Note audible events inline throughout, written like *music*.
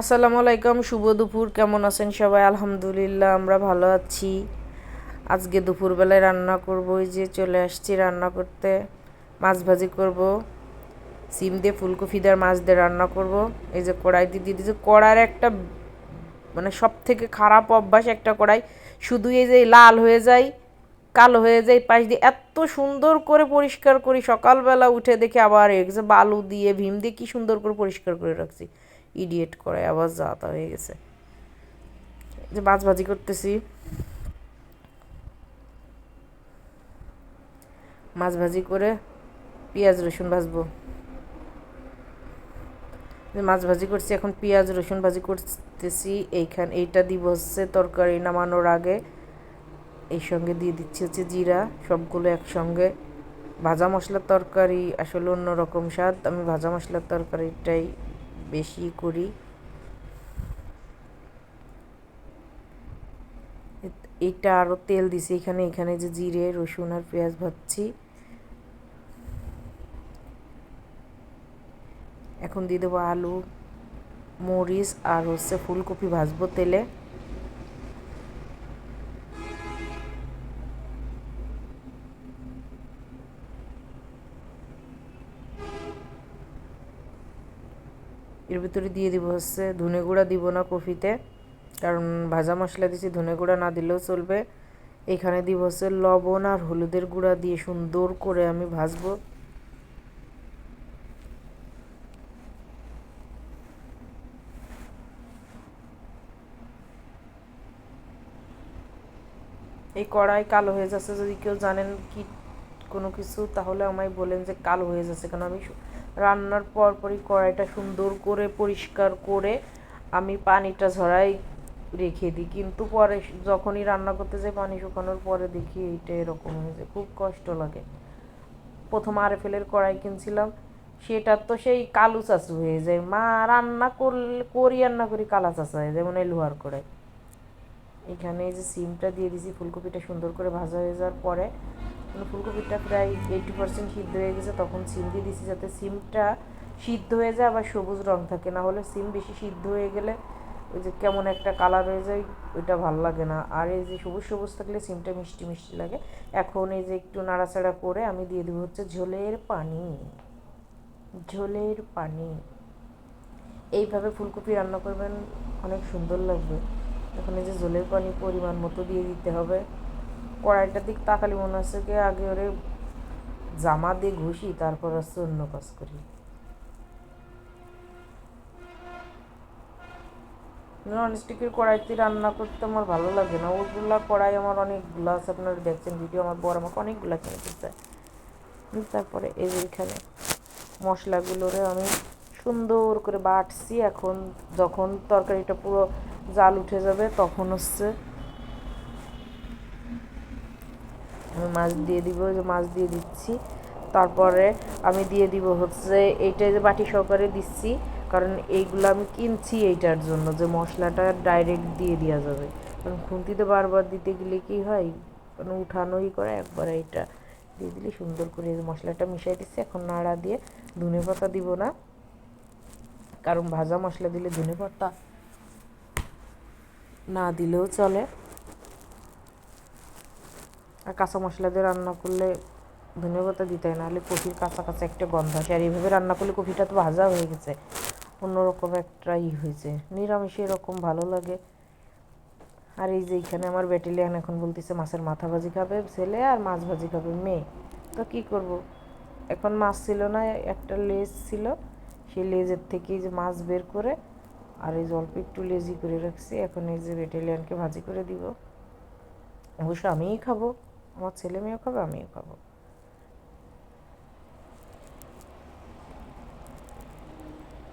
আসসালামু আলাইকুম, শুভ দুপুর। কেমন আছেন সবাই? আলহামদুলিল্লাহ, আমরা ভালো আছি। আজকে দুপুরবেলায় রান্না করব, এই যে চলে আসছি রান্না করতে। মাছ ভাজি করব। সিম দিয়ে ফুলকপি দিয়ে মাছ দিয়ে রান্না করব। এই যে কড়াই দিয়ে দিয়ে দিয়েছে। কড়াইয়ের একটা মানে সব থেকে খারাপ অভ্যাস একটা কড়াই। শুধু এই যে লাল হয়ে যায়, কালো হয়ে যায়, পাশ দিয়ে এত সুন্দর করে পরিষ্কার করি। সকালবেলা উঠে দেখে আবার বালু দিয়ে, ভীম দিয়ে কি সুন্দর করে পরিষ্কার করে রাখছি। ইডিয়েট করে, আবার যাতা হয়ে গেছে। যে ভাজি করতেছি। মাছ ভাজি করে পেঁয়াজ, রসুন ভাজবো। মাছ ভাজি করছি, এখন পেঁয়াজ, রসুন ভাজি করতেছি। এইখান, এইটা দিব হচ্ছে তরকারি নামানোর আগে। এই সঙ্গে দিয়ে দিচ্ছি হচ্ছে জিরা, সবগুলো একসঙ্গে। ভাজা মশলার তরকারি আসলে অন্যরকম স্বাদ। আমি ভাজা মশলার তরকারিটাই বেশি করি। এটা আরও তেল দিছি এখানে এখানে যে জিরে, রসুন আর পেঁয়াজ ভাজছি। এখন দিয়ে দেবো আলু, মরিচ আর হচ্ছে ফুলকপি ভাজবো তেলে। এর ভিতরে দিয়ে দিব হচ্ছে ধনে গুঁড়া দিব না কফিতে, কারণ ভাজা মশলা দিছি, ধনে গুঁড়া না দিলেও চলবে। এখানে দিব হচ্ছে লবণ আর হলুদের গুঁড়া দিয়ে সুন্দর করে আমি ভাজবো। এই কড়াই কালো হয়ে যাচ্ছে, যদি কেউ জানেন কি কোনো কিছু, তাহলে আমায় বলেন যে কালো হয়ে যাচ্ছে কারণ আমি রান্নার পর পরই কড়াইটা সুন্দর করে পরিষ্কার করে আমি পানিটা ঝরাই রেখে দিই। কিন্তু পরে যখনই রান্না করতে যাই, পানি শুকানোর পরে দেখি এইটা এরকম হয়ে যায়। খুব কষ্ট লাগে। প্রথম আরএফএলের কড়াই কিনছিলাম সেটা তো সেই কালু চাচু হয়ে যায়। মা, রান্না করলে করি রান্না করি কালা চাচা হয়ে যায় মানে লোহার কড়াই। এখানে এই যে সিমটা দিয়ে দিয়েছি ফুলকপিটা সুন্দর করে ভাজা হয়ে যাওয়ার পরে ফুলকপিটা প্রায় এইটি পার্সেন্ট সিদ্ধ হয়ে গেছে, তখন সিম দিয়ে দিয়েছি যাতে সিমটা সিদ্ধ হয়ে যায় আবার সবুজ রং থাকে। না হলে সিম বেশি সিদ্ধ হয়ে গেলে ওই যে কেমন একটা কালার হয়ে যায়, ওইটা ভালো লাগে না। আর এই যে সবুজ সবুজ থাকলে সিমটা মিষ্টি মিষ্টি লাগে। এখন এই যে একটু নাড়াচাড়া করে আমি দিয়ে দেবো হচ্ছে ঝোলের পানি। ঝোলের পানি। এইভাবে ফুলকপি রান্না করবেন, অনেক সুন্দর লাগবে। এখন এই যে ঝোলের পানি পরিমাণ মতো দিয়ে দিতে হবে। কড়াইটার দিক তাকালি মনে হচ্ছে কি আগে ওরে জামা দিয়ে ঘষি, তারপর হচ্ছে অন্য কাজ করি। ননস্টিকের কড়াইতে রান্না করতে আমার ভালো লাগে না। ওগুলা কড়াই আমার অনেকগুলো আছে, আপনারা দেখছেন ভিডিও আমার বড় আমাকে অনেকগুলো কিনে দিতে তারপরে এই যে এখানে মশলাগুলোরে আমি সুন্দর করে বাটছি। এখন যখন তরকারিটা পুরো জাল উঠে যাবে, তখন হচ্ছে আমি মাছ দিয়ে দিব যে মাছ দিয়ে দিচ্ছি। তারপরে আমি দিয়ে দিব হচ্ছে এইটা যে বাটি সহকারে দিচ্ছি, কারণ এইগুলো আমি কিনছি এইটার জন্য, যে মশলাটা ডাইরেক্ট দিয়ে দেওয়া যাবে। কারণ খুন্তিতে বারবার দিতে গেলে কি হয় কারণ উঠানোই করে, একবার এইটা দিয়ে দিলে সুন্দর করে মশলাটা মিশাই দিচ্ছি, এখন নাড়া দিয়ে ধনে পাতা দিব না। কারণ ভাজা মশলা দিলে ধনে পাতা না দিলেও চলে। আর কাঁচা মশলা দিয়ে রান্না করলে ধনে দিতে হয় নাহলে কফির কাঁচা কাঁচা একটা গন্ধ আসে। আর এইভাবে রান্না করলে কফিটা তো ভাজা হয়ে গেছে, অন্যরকম একটা ই হয়েছে। নিরামিষে এরকম ভালো লাগে। আর এই যে এইখানে আমার ব্যাটেলিয়ান এখন বলতেছে, মাছের মাথা ভাজি খাবে ছেলে আর মাছ ভাজি খাবে মেয়ে। তো কী করব? এখন মাছ ছিল না, একটা লেজ ছিল, সেই লেজের থেকেই যে মাছ বের করে আর এই যে অল্প একটু লেজি করে রাখছি, এখন এই যে ব্যাটেলিয়ানকে ভাজি করে দিব। অবশ্য আমিই খাব। আমার ছেলে মেয়েও খাবে, আমিও খাব।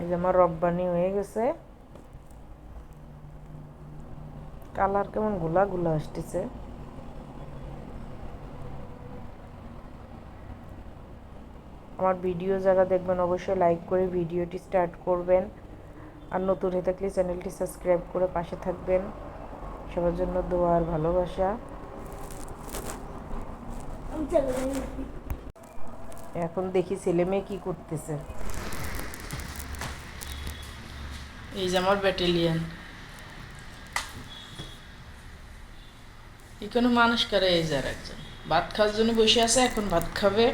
এই যে আমার রব্বানি হয়ে গেছে। কালার কেমন গোলা গোলা আসতেছে। আমার ভিডিও যারা দেখবেন অবশ্যই লাইক করে ভিডিওটি স্টার্ট করবেন। আর নতুন হয়ে থাকলে চ্যানেলটি সাবস্ক্রাইব করে পাশে থাকবেন। সবার জন্য দোয়া আর ভালোবাসা। এখন দেখি ছেলে মেয়ে কি করতেছে। এই যে আমার ব্যাটালিয়ান এখানে মানুষ করে? এই যে আর একজন ভাত খাওয়ার জন্য বসে আছে, এখন ভাত খাবে।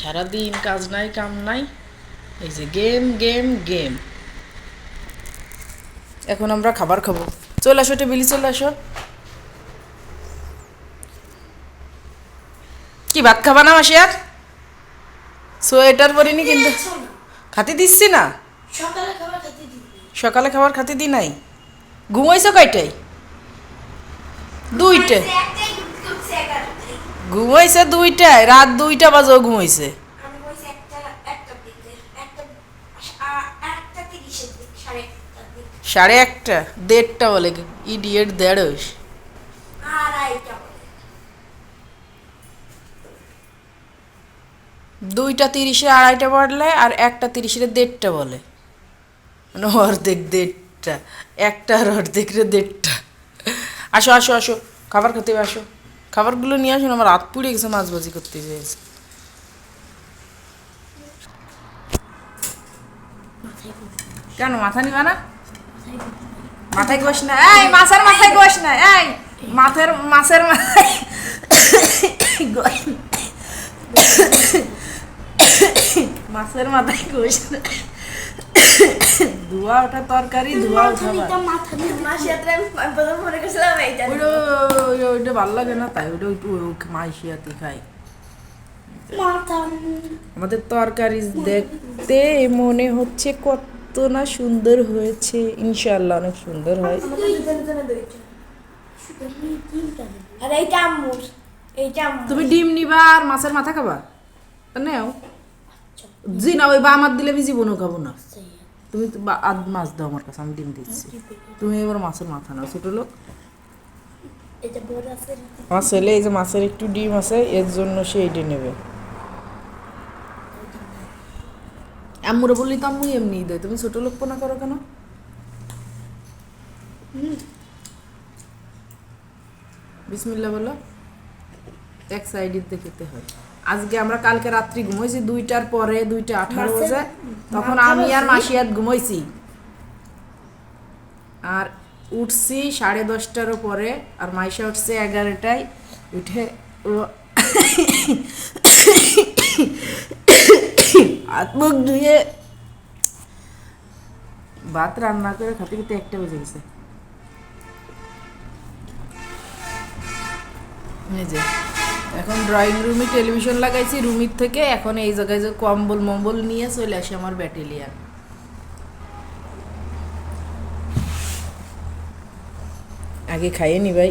সারাদিন কাজ নাই, কাম নাই। এই যে গেম গেম গেম এখন আমরা খাবার খাব। চলে আসো টেবিলি চলে আসো। ভাত খাবা না মাসিয়ার সোয়েটার পরিনি কিন্তু। খাতে দিচ্ছি না? সকালে খাবার খেতে দি নাই। ঘুমাইছো কয়টায়? দুইটায়। একটাই ঘুমাইছে দুইটায় রাত দুইটা বাজেও ঘুমাইছে। সাড়ে একটা দেড়টা বলে ইডিয়েট দেড়স আড়াইটা বলে দুইটা তিরিশে আড়াইটা বাড়লে আর একটা তিরিশে দেড়টা বলে। মানে অর্ধেক দেড়টা, একটা আর অর্ধেক রে দেড়টা। আসো আসো আসো, খাবার খেতে আসো। খাবারগুলো নিয়ে আসুন আমার হাত পুড়ে গেছে মাছ ভাজি করতে গেছে কেন, মাথা নিবা না? মাথায় গোস না। এই, মাছের মাথায় গোস না। এই মাছের মাছের মাথায়। মাছের মাথায় না ধোয়া ওঠা তরকারি ধোয়া ওঠা ওইটা ভালো লাগে না তাই ওইটা একটু মাইশিয়াতে খাই আমাদের তরকারি দেখতে মনে হচ্ছে কত না সুন্দর হয়েছে। ইনশাল্লাহ অনেক সুন্দর হয়। তুমি ডিম নিবা আর মাছের মাথা খাবা। নেও। জি না ওই বা আমার দিলে আমি জীবনও খাব না। তুমি মাছ দাও আমার কাছে আমি ডিম দিচ্ছি। তুমি এবার মাছের মাথা নাও ছোট লোক। এটা আমার ছেলে এই যে মাছের একটু ডিম আছে এর জন্য সে এইটা নেবে। আম্মুরে বললি তো আম্মু এমনি দেয় তুমি ছোট লোক পোনা করো কেন? বিসমিল্লা বলো এক সাইডের দেখতে হয়। আজকে আমরা কালকে রাত্রি ঘুমাইছি দুইটার পরে দুইটা আঠারো বাজে তখন আমি আর মাসিয়াত ঘুমাইছি। আর উঠছি সাড়ে দশটারও পরে আর মাইশা উঠছে এগারোটায় উঠে হাত মুখ ধুয়ে ভাত রান্না করে খাতে খেতে একটা বেজে গেছে। এই যে। এখন ড্রয়িং রুমে টেলিভিশন লাগাইছি রুমির থেকে এখন এই জায়গায় যে কম্বল মম্বল নিয়ে চলে আসে আমার ব্যাটেলিয়ান আগে খাইয়ে নি ভাই।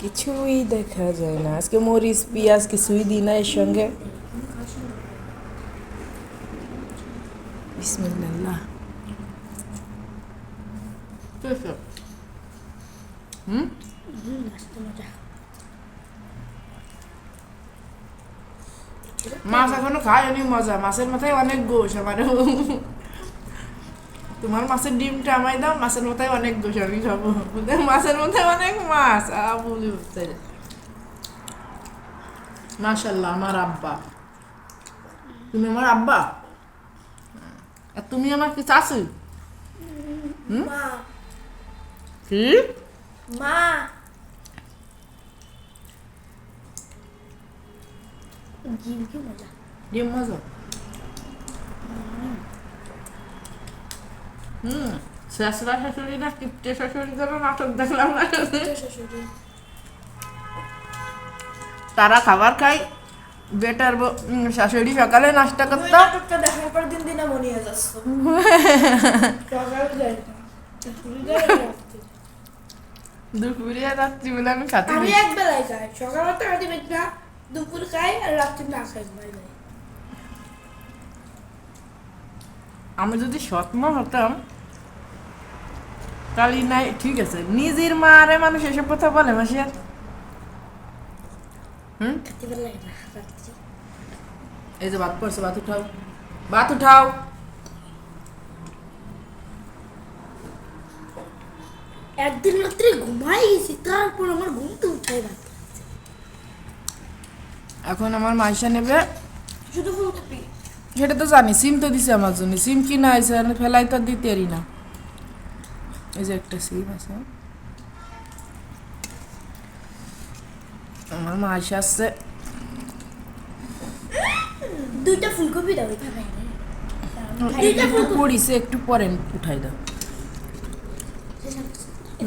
কিছুই দেখা যায় না। আজকে মরিচ পেঁয়াজ কিছুই দিই না এর সঙ্গে। বিসমিল্লাহ। হুম? মাছ এখনও খায়নি মজা মাছের মাথায় অনেক গোশ আমার। তোমার মাছের ডিমটা আমায় দাও মাছের মাথায় অনেক গোশ আমি খাব। মাছের মাথায় অনেক মাছ আবুলি মাশাল্লাহ আমার আব্বা। তুমি আমার আব্বা? আর তুমি আমার কি চাষি মা। কি? মা। জিম কি মজা? ডিম মজা। হুম। শেষরা শাশুড়ি না কিপ্টে শাশুড়ি যেন নাটক দেখলাম না? তারা খাবার খায় বেটার শাশুড়ি সকালে নাস্তা করতো। নাটকটা দেখার পর দিন দিন মনে হয়ে যাচ্ছে। *laughs* দুপুরে আর রাত্রি বেলা আমি খাতে আমি এক বেলায় খাই সকালে তো খাতে পারি না দুপুর খাই আর রাত্রে না খাই ভাই ভাই আমি যদি সৎমা হতাম তাহলে নাই ঠিক আছে। নিজের মা আরে মানুষ এসব কথা বলে মাসিয়ার হুম? এই যে ভাত পড়ছে ভাত উঠাও। ভাত উঠাও। একদিন রাত্রে ঘুমাই গেছি তারপর আমার ঘুমতে উঠাই ভাত এখন আমার মাইশা নেবে? শুধু ফুলকপি? সেটা তো জানি সিম তো দিছে আমার জন্য। সিম কিনা আছে আর ফেলাই তো দিতে পারি না। এই যে একটা সিম আছে। আমার মা এসে আসছে। দুইটা ফুলকপি দাও এখানে। একটু ফুলকপি পড়িছে একটু পরে উঠাই দাও।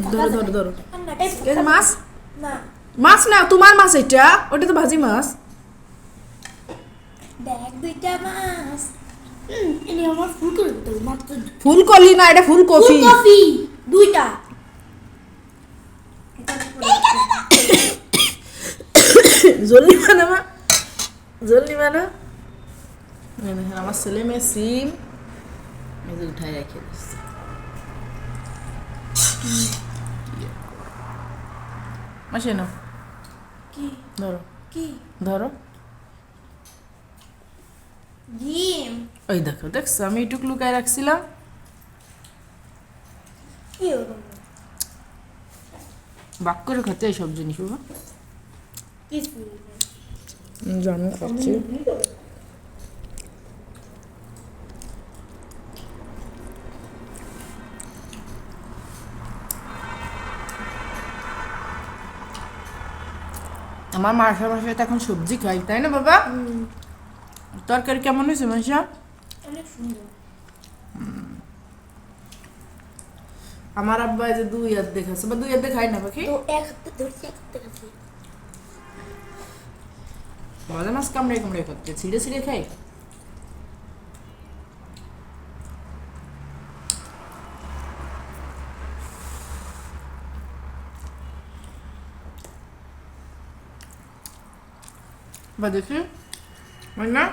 ধরো ধরো ধরো। এই মাছ? না। মাছ না তোমার মাছ এটা? ওটা তো ভাজি মাছ। দুইটা মাছ। না এটা ফুলকপি ফুলকপি দুইটা। জল নিবা মা। জল নিবা না এই দেখেন, আমার ছেলে মেয়ে সিম। উঠাই রেখে মাসে না কি ধরো কি ধরো ডিম ওই দেখো দেখছ আমি একটু লুকায় রাখছিলাম। বাক করে খাতে এইসব জিনিস বাবা। জানো খাচ্ছি আমার মাসা মাসে তো এখন সবজি খাই তাই না বাবা? তরকারি কেমন হয়েছে মাসা অনেক সুন্দর আমার আব্বা যে দুই হাত দেখাচ্ছে বা দুই হাত দেখাই না পাখি ভালো মাছ কামড়ে কামড়ে করতে ছিঁড়ে ছিঁড়ে খাই বা দেখি হয় না